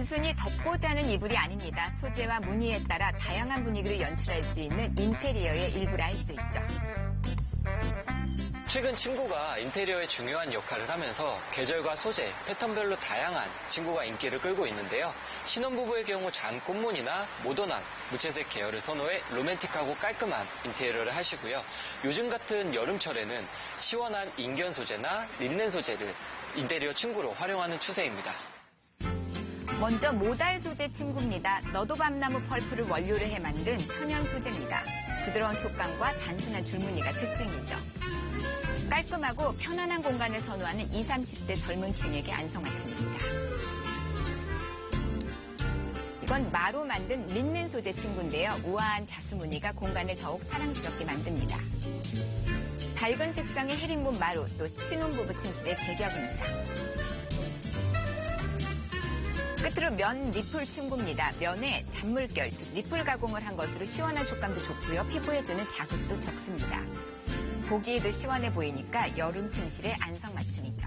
단순히 덮고 자는 이불이 아닙니다. 소재와 무늬에 따라 다양한 분위기를 연출할 수 있는 인테리어의 일부를 알수 있죠. 최근 침구가 인테리어에 중요한 역할을 하면서 계절과 소재, 패턴별로 다양한 침구가 인기를 끌고 있는데요. 신혼부부의 경우 잔 꽃무늬나 모던한 무채색 계열을 선호해 로맨틱하고 깔끔한 인테리어를 하시고요. 요즘 같은 여름철에는 시원한 인견 소재나 린넨 소재를 인테리어 침구로 활용하는 추세입니다. 먼저 모달 소재 침구입니다. 너도 밤나무 펄프를 원료로 해 만든 천연 소재입니다. 부드러운 촉감과 단순한 줄무늬가 특징이죠. 깔끔하고 편안한 공간을 선호하는 20, 30대 젊은 층에게 안성맞춤입니다. 이건 마로 만든 린넨 소재 침구인데요. 우아한 자수 무늬가 공간을 더욱 사랑스럽게 만듭니다. 밝은 색상의 헤링본 마루 또 신혼부부 침실의 제격입니다. 끝으로 면 리플 침구입니다. 면에 잔물결, 즉 리플 가공을 한 것으로 시원한 촉감도 좋고요. 피부에 주는 자극도 적습니다. 보기에도 시원해 보이니까 여름 침실의 안성맞춤이죠.